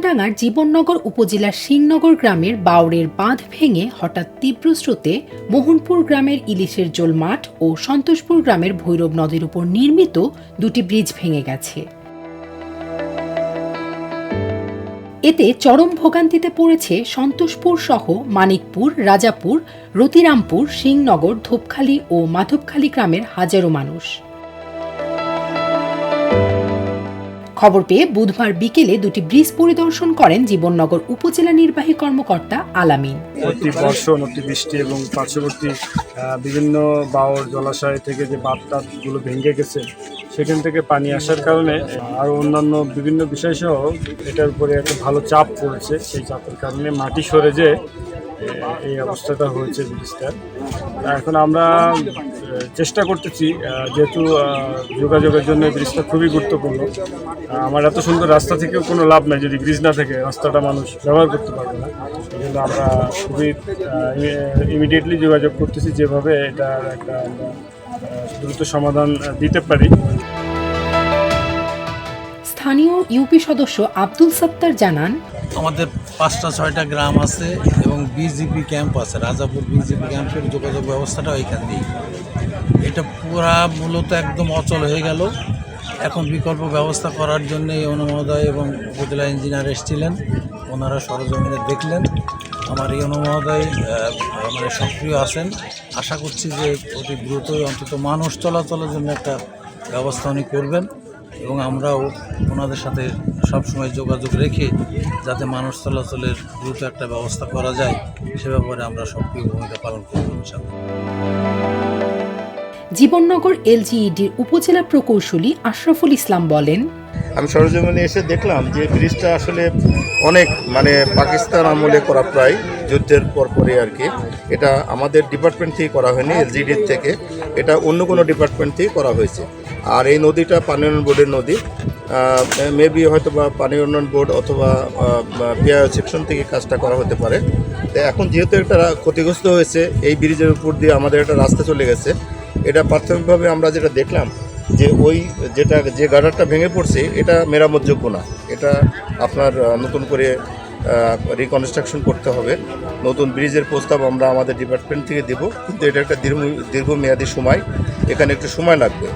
চুয়াডাঙ্গার জীবননগর উপজেলার সিংনগর গ্রামের বাউরের বাঁধ ভেঙে হঠাৎ তীব্র স্রোতে মোহনপুর গ্রামের ইলিশের জোল মাঠ ও সন্তোষপুর গ্রামের ভৈরব নদীর উপর নির্মিত দুটি ব্রিজ ভেঙে গেছে। এতে চরম ভোগান্তিতে পড়েছে সন্তোষপুর সহ মানিকপুর, রাজাপুর, রতিরামপুর, সিংনগর, ধূপখালী ও মাধবখালী গ্রামের হাজারো মানুষ। খবর পেয়ে বুধবার বিকেলে দুটি ব্রিজ পরিদর্শন করেন জীবননগর উপজেলা নির্বাহী কর্মকর্তা আলামিন। অতি বর্ষণ, অতি বৃষ্টি এবং পার্শ্ববর্তী বিভিন্ন বাওর জলাশয় থেকে যে বাঁধটাগুলো ভেঙে গেছে, সেখান থেকে পানি আসার কারণে আরও অন্যান্য বিভিন্ন বিষয় সহ এটার উপরে একটা ভালো চাপ পড়েছে। সেই চাপের কারণে মাটি সরে যে এই অবস্থাটা হয়েছে ব্রিজটার। এখন আমরা চেষ্টা করতেছি যেহেতু যোগাযোগের জন্য এই ব্রিজটা খুবই গুরুত্বপূর্ণ। আমার এত সুন্দর রাস্তা থেকেও কোনো লাভ নাই যদি ব্রিজ না থাকে রাস্তাটা মানুষ ব্যবহার করতে পারবে না। এই জন্য আমরা খুবই ইমিডিয়েটলি যোগাযোগ করতেছি যেভাবে এটা একটা দ্রুত সমাধান দিতে পারি। স্থানীয় ইউপি সদস্য আব্দুল সত্তার জানান আমাদের পাঁচটা ছয়টা গ্রাম আছে এবং বিজিপি ক্যাম্প আছে। রাজাপুর বিজিপি ক্যাম্পের যোগাযোগ ব্যবস্থাটা ওইখান দিয়ে এটা পুরা মূলত একদম অচল হয়ে গেল। এখন বিকল্প ব্যবস্থা করার জন্য এই অনুমোদয় এবং উপজেলা ইঞ্জিনিয়ার এসেছিলেন। ওনারা সরজমিনে দেখলেন। আমার এই অনুমোদয় মানে সক্রিয় আছেন। আশা করছি যে অতি দ্রুতই অন্তত মানুষ চলাচলের জন্য একটা ব্যবস্থা উনি করবেন এবং আমরাও ওনাদের সাথে সবসময় যোগাযোগ রেখে যাতে মানুষ চলাচলের দ্রুত একটা ব্যবস্থা করা যায়, সে ব্যাপারে আমরা সক্রিয় ভূমিকা পালন করব জীবননগর এলজিইডির উপজেলা প্রকৌশলী আশরাফুল ইসলাম বলেন, আমি সরজমিনে এসে দেখলাম যে ব্রিজটা আসলে অনেক মানে পাকিস্তান আমলে করা প্রায় যুদ্ধের পরপরই আর কি। এটা আমাদের ডিপার্টমেন্ট থেকে করা হয়নি এলজিডির থেকে। এটা অন্য কোনো ডিপার্টমেন্ট থেকে করা হয়েছে। আর এই নদীটা পানি উন্নয়ন বোর্ডের নদী। মেবি হয়তো বা পানি উন্নয়ন বোর্ড অথবা পিআই সেকশন থেকে কাজটা করা হতে পারে। তো এখন যেহেতু একটা ক্ষতিগ্রস্ত হয়েছে, এই ব্রিজের উপর দিয়ে আমাদের একটা রাস্তা চলে গেছে। এটা প্রাথমিকভাবে আমরা যেটা দেখলাম যে ওই যেটা যে গার্ডারটা ভেঙে পড়ছে, এটা মেরামতযোগ্য না। এটা আপনার নতুন করে রিকনস্ট্রাকশন করতে হবে। নতুন ব্রিজের প্রস্তাব আমরা আমাদের ডিপার্টমেন্ট থেকে দেব। কিন্তু এটা একটা দীর্ঘ, দীর্ঘমেয়াদী সময়। এখানে একটু সময় লাগবে।